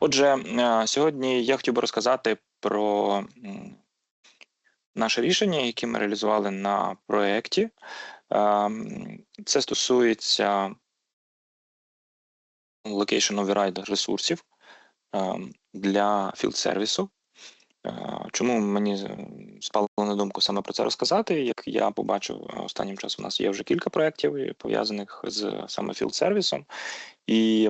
Отже, е, сьогодні я хотів би розказати про наше рішення, яке ми реалізували на проєкті. Ем, Це стосується location override ресурсів ем, для field сервісу. Е, Чому мені з- спало на думку саме про це розказати? Як я побачив е, останнім часом, у нас є вже кілька проєктів пов'язаних з саме field сервісом, і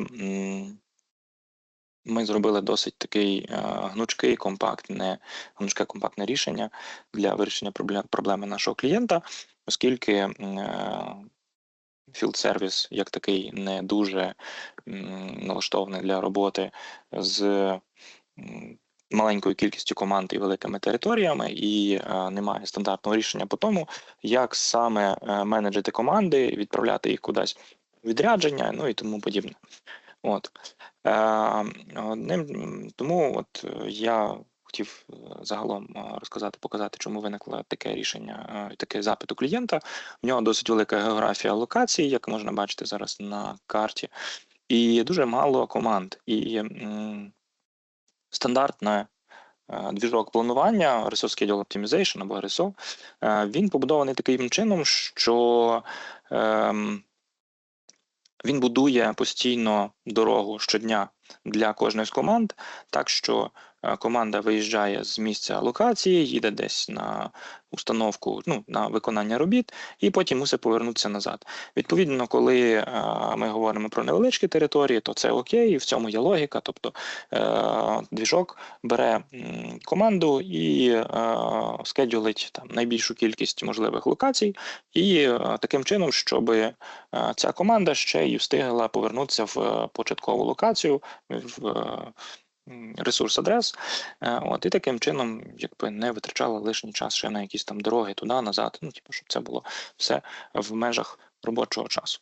ми зробили досить такий е, гнучкий, компактне, гнучке компактне рішення для вирішення проблеми нашого клієнта, оскільки м, е, field сервіс як такий не дуже налаштований для роботи з маленькою кількістю команд і великими територіями, і е, немає стандартного рішення по тому, як саме е, менеджити команди, відправляти їх кудись відрядження, ну і тому подібне. От. Е, одним, тому от е, я хотів е, загалом розказати, показати, чому виникло таке рішення, такий запит у клієнта. В нього досить велика географія локацій, як можна бачити зараз на карті, і дуже мало команд. І стандартне двіжок планування, Resource Schedule Optimization або RSO, він побудований таким чином, що ем, він будує постійно дорогу щодня для кожної з команд, так що команда виїжджає з місця локації, їде десь на установку, ну на виконання робіт, і потім мусить повернутися назад. Відповідно, коли ми говоримо про невеличкі території, то це окей, і в цьому є логіка. Тобто е, двіжок бере команду і скедюлить там найбільшу кількість можливих локацій, і таким чином, щоб ця команда ще й встигла повернутися в початкову локацію в ресурс адрес. Е, От і таким чином, якби не витрачала лишній час ще на якісь там дороги туди, назад. Ну, типу, щоб це було все в межах робочого часу.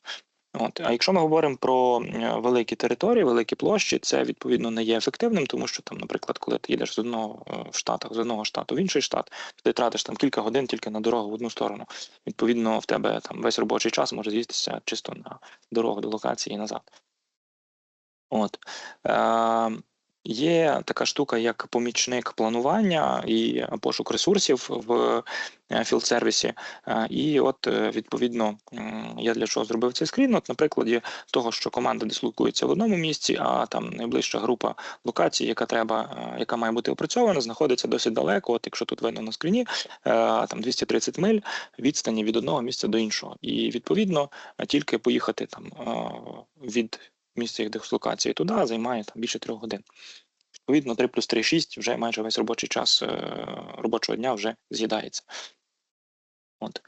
От. А якщо ми говоримо про е, великі території, великі площі, це відповідно не є ефективним, тому що там, наприклад, коли ти їдеш з одного е, в штатах, з одного штату в інший штат, ти тратиш там кілька годин тільки на дорогу в одну сторону. Відповідно, в тебе там весь робочий час може з'їстися чисто на дорогу до локації і назад. От. Е, Є така штука, як помічник планування і пошук ресурсів в філд-сервісі. Е, І от, е, відповідно, я для чого зробив цей скрін? От, на прикладі того, що команда дислокується в одному місці, а там найближча група локацій, яка треба, е, яка має бути опрацьована, знаходиться досить далеко. От якщо тут видно на скріні, е, там 230 миль відстані від одного місця до іншого. І відповідно е, тільки поїхати там е, від місця їх дислокації туди займає там більше трьох годин. Відповідно, 3 плюс 3 – 6, вже майже весь робочий час е, робочого дня вже з'їдається. От.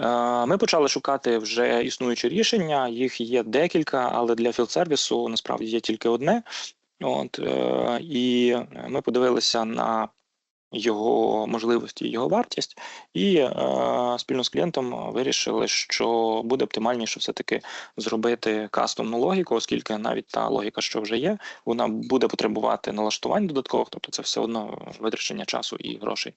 Е, Ми почали шукати вже існуючі рішення. Їх є декілька, але для філд-сервісу насправді є тільки одне. От, е, і ми подивилися на його можливості, його вартість, і е, спільно з клієнтом вирішили, що буде оптимальніше все-таки зробити кастомну логіку, оскільки навіть та логіка, що вже є, вона буде потребувати налаштувань додаткових, тобто це все одно витрачення часу і грошей.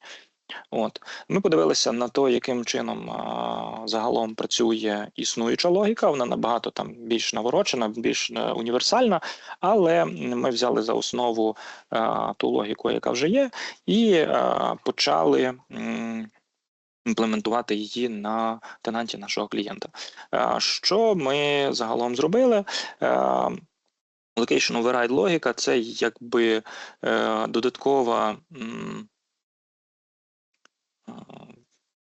От ми подивилися на те, яким чином а, загалом працює існуюча логіка. Вона набагато там більш наворочена, більш е, універсальна, але ми взяли за основу а, ту логіку, яка вже є, і а, почали. м, Імплементувати її на тенанті нашого клієнта. Що ми загалом зробили? Location override логіка це якби е, додаткова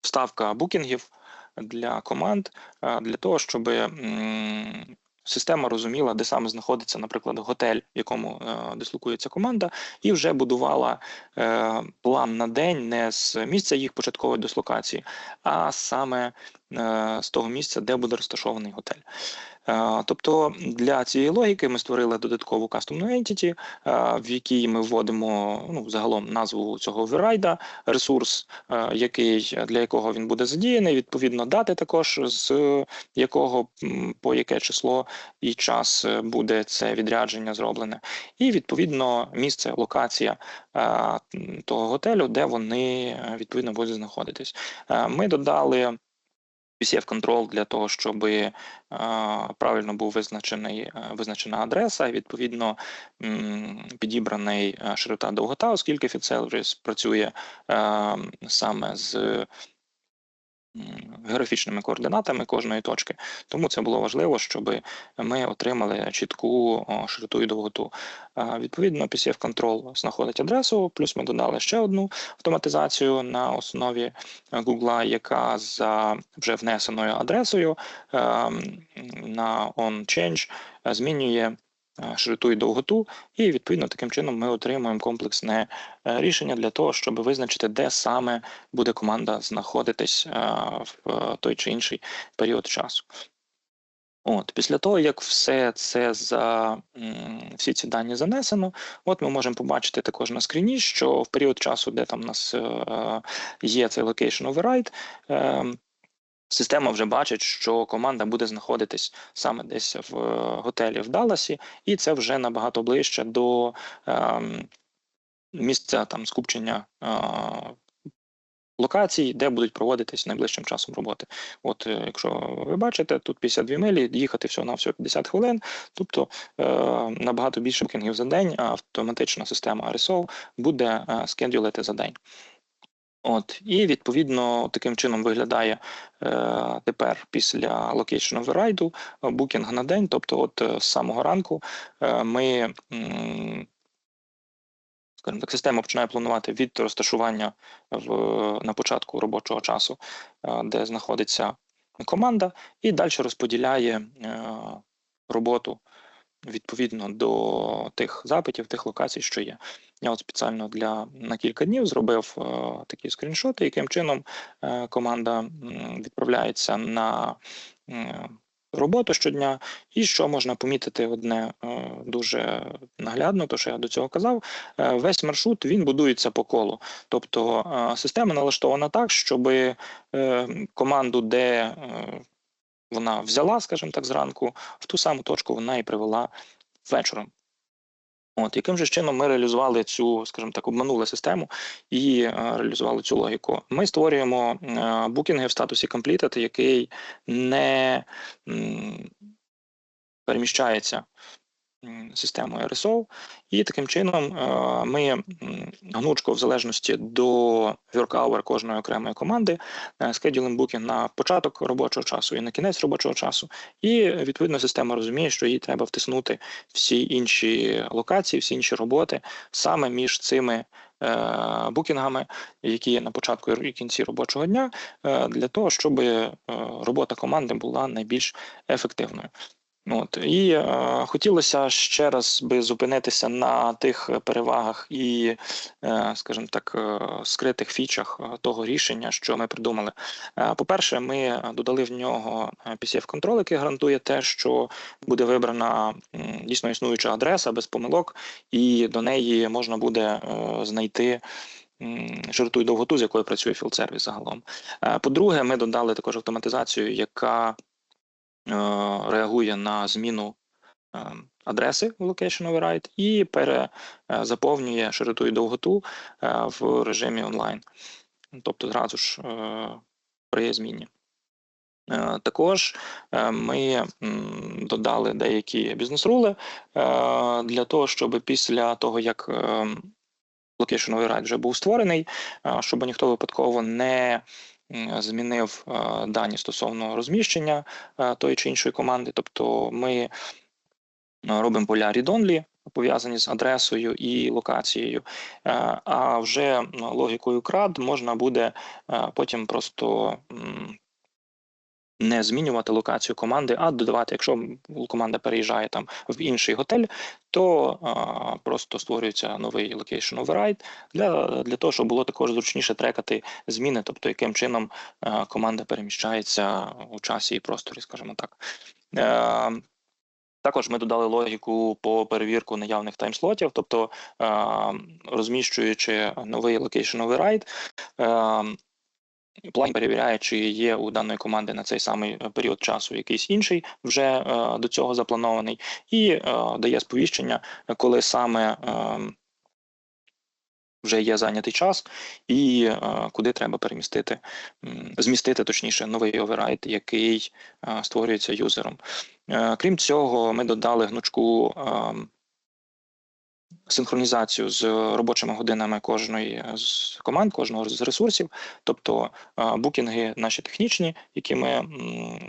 вставка букінгів для команд е, для того, щоб система розуміла, де саме знаходиться, наприклад, готель, в якому е, дислокується команда, і вже будувала е, план на день не з місця їх початкової дислокації, а саме з того місця, де буде розташований готель. Е, Тобто для цієї логіки ми створили додаткову кастомну entity, е, в якій ми вводимо ну, загалом назву цього оверрайда, ресурс, е, який для якого він буде задіяний, відповідно дати також з якого по яке число і час е, буде це відрядження зроблене, і відповідно місце, локація е, того готелю, де вони е, відповідно будуть знаходитись. Е, Ми додали PCF control для того, щоб е, правильно був визначений е, визначена адреса, і відповідно м, підібраний е, широта довгота, оскільки FitService працює е, саме з географічними координатами кожної точки. Тому це було важливо, щоб ми отримали чітку широту і довготу. Е, Відповідно, PCF Control знаходить адресу, плюс ми додали ще одну автоматизацію на основі е, Google, яка за вже внесеною адресою е, на onChange е, змінює е, широту і довготу, і відповідно таким чином ми отримуємо комплексне е, рішення для того, щоб визначити, де саме буде команда знаходитись е, в е, той чи інший період часу. От, після того, як все це за всі ці дані занесено, от ми можемо побачити також на скріні, що в період часу, де там у нас е, є цей location override, е, Система вже бачить, що команда буде знаходитись саме десь в е, готелі в Далласі, і це вже набагато ближче до ем, місця там скупчення е, локацій, де будуть проводитись найближчим часом роботи. От, е, якщо ви бачите, тут 52 милі, їхати всього на всього 50 хвилин, тобто е, набагато більше букінгів за день, автоматична система RSO буде е, скедюлити за день. От і відповідно таким чином виглядає е, тепер після location override е, букінг на день. Тобто, от е, з самого ранку е, ми, скажімо так, система починає планувати від розташування в на початку робочого часу, е, де знаходиться команда, і далі розподіляє е, роботу відповідно до тих запитів, тих локацій, що є. Я от спеціально для на кілька днів зробив е, такі скріншоти, яким чином е, команда відправляється на е, роботу щодня, і що можна помітити одне е, дуже наглядно, то що я до цього казав. е, весь маршрут він будується по колу. Тобто е, система налаштована так, щоб е, команду, де е, вона взяла, скажімо так, зранку, в ту саму точку вона і привела вечором. От, яким же чином ми реалізували цю, скажімо так, обманули систему і е, реалізували цю логіку? Ми створюємо е, букінги в статусі completed, який не м, переміщається системою RSO, і таким чином е, ми гнучко, в залежності до work hour кожної окремої команди, скедюлимо букінг на початок робочого часу і на кінець робочого часу. І відповідно система розуміє, що їй треба втиснути всі інші локації, всі інші роботи саме між цими. е, Букінгами, які є на початку і кінці робочого дня, е, для того, щоб робота команди була найбільш ефективною. От і е, хотілося ще раз би зупинитися на тих перевагах і, е, скажімо так, е, скритих фічах е, того рішення, що ми придумали. Е, По-перше, ми додали в нього PCF контроль, який гарантує те, що буде вибрана м, дійсно існуюча адреса без помилок, і до неї можна буде е, знайти. Широту і довготу, з якою працює Service загалом. Е, По-друге, ми додали також автоматизацію, яка е, реагує на зміну е, адреси в Location Override і перезаповнює широту і довготу е, в режимі онлайн. Тобто зразу ж е, при зміні. Е, Також е, ми додали деякі бізнес-рули е, для того, щоб після того, як е, Location Override вже був створений, е, щоб ніхто випадково не змінив е, дані стосовно розміщення е, тої чи іншої команди. Тобто ми е, робимо поля read-only, пов'язані з адресою і локацією. А вже логікою CRUD можна буде потім просто не змінювати локацію команди, а додавати, якщо команда переїжджає там в інший готель, то а, просто створюється новий location override для, для того, щоб було також зручніше трекати зміни, тобто яким чином а, команда переміщається у часі і просторі, скажімо так. Е, також ми додали логіку по перевірку наявних таймслотів, тобто е, розміщуючи новий location override, е, План перевіряє, чи є у даної команди на цей самий е, період часу якийсь інший вже е, до цього запланований, і е, дає сповіщення, коли саме е, вже є зайнятий час, і куди треба перемістити, змістити точніше новий оверрайд, який створюється юзером. Крім цього, ми додали гнучку ем, синхронізацію з робочими годинами кожної з команд, кожного з ресурсів, тобто е, букінги наші технічні, які ми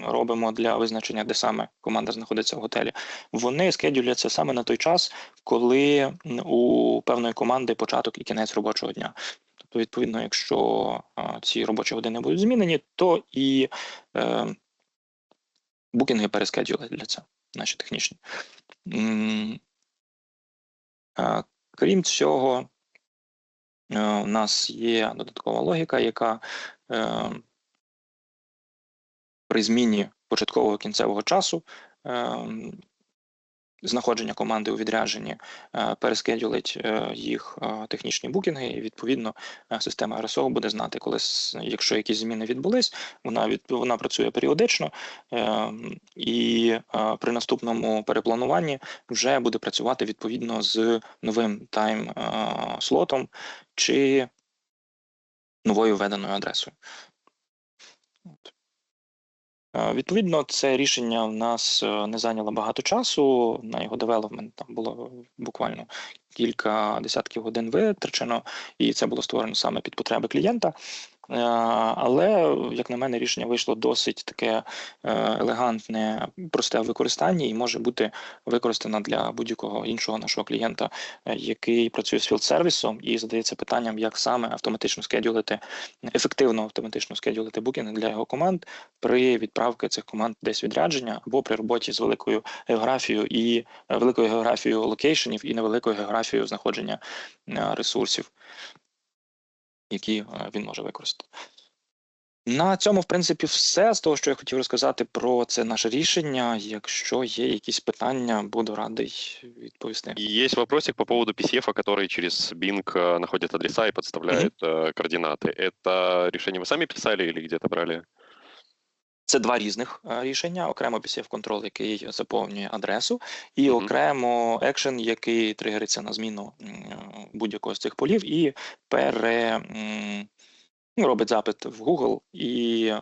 робимо для визначення, де саме команда знаходиться в готелі, вони скедюляться саме на той час, коли у певної команди початок і кінець робочого дня. Тобто, відповідно, якщо е, ці робочі години будуть змінені, то і е, букінги перескедюляться, наші технічні. Крім цього, е, у нас є додаткова логіка, яка е, при зміні початкового кінцевого часу е, знаходження команди у відрядженні е, перескедюлить е, їх е, технічні букінги, і відповідно система РСО буде знати, коли якщо якісь зміни відбулись, вона від вона працює періодично, і при наступному переплануванні вже буде працювати відповідно з новим тайм е, слотом чи новою введеною адресою. Е, Відповідно, це рішення в нас е, не зайняло багато часу. На його девелопмент там було буквально кілька десятків годин витрачено, і це було створено саме під потреби клієнта. Е, Але, як на мене, рішення вийшло досить таке е, елегантне, просте в використанні і може бути використано для будь-якого іншого нашого клієнта, е, який працює з філд-сервісом. І задається питанням, як саме автоматично скедюлити, ефективно автоматично скедюлити букінги для його команд при відправці цих команд десь відрядження або при роботі з великою географією і великою географією локейшенів і невеликою географією знаходження ресурсів, які е, він може використати. На цьому, в принципі, все з того, що я хотів розказати про це наше рішення. Якщо є якісь питання, буду радий відповісти. И есть вопросик по поводу PCF, который через Bing э, находит адреса и подставляет э, координаты. Это решение вы сами писали или где-то брали? Це два різних е, рішення: окремо PCF контрол, який заповнює адресу, і окремо екшен, який тригериться на зміну будь-якого з цих полів, і пере ну, робить запит в Google і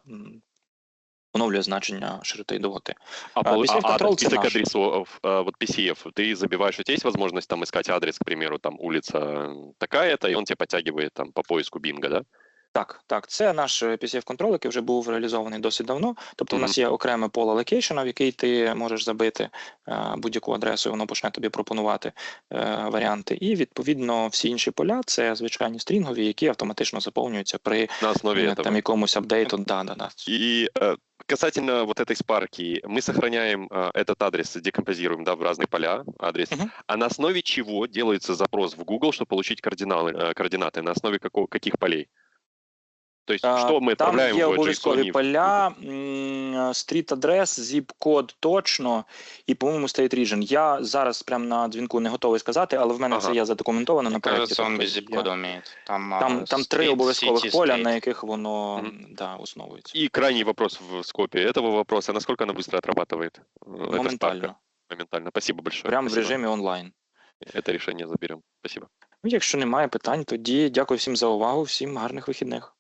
оновлює значення широти і довготи. А, А, PCF а- а контрол це список наш. адресов, вот PCF, ты забиваешь, тебя есть возможность там искать адрес, к примеру, там улица такая-то, и он тебе подтягивает там по поиску Бинга, да? Так, так, це наш PCF контрол, який вже був реалізований досить давно. Тобто, у нас є окреме поле локейшена, в який ти можеш забити е, будь-яку адресу, і воно почне тобі пропонувати е, варіанти. І відповідно всі інші поля це звичайні стрінгові, які автоматично заповнюються при На основе е, этого. там якомусь апдейту. Да, да, да. И э, касательно вот этой спарки, мы сохраняем э, этот адрес, декомпозируем да, в разные поля, адрес. Мгм. А на основе чего делается запрос в Google, чтобы получить координалы, э, координаты? На основе какого, каких полей? То есть, А, что мы Там отправляем є в обов'язкові JSON? поля, стріт адрес, зіп-код точно, і, по-моєму, state region. Я зараз прям на дзвінку не готовий сказати, але в мене це Ага. є задокументовано на Мне проєкті. кажется, он тобто без я- zip-кода умеет. Там, а, Там, там три street, обов'язкових city, поля, state. на яких воно Мгм. да, основується. И крайний вопрос в скопе этого вопроса. Насколько она быстро отрабатывает? э, эта спарка? Моментально. Моментально. Спасибо большое. Прямо в Спасибо. режимі онлайн. Это решение заберем. Спасибо. Ну, Якщо немає питань, тоді дякую всім за увагу, всім гарних вихідних.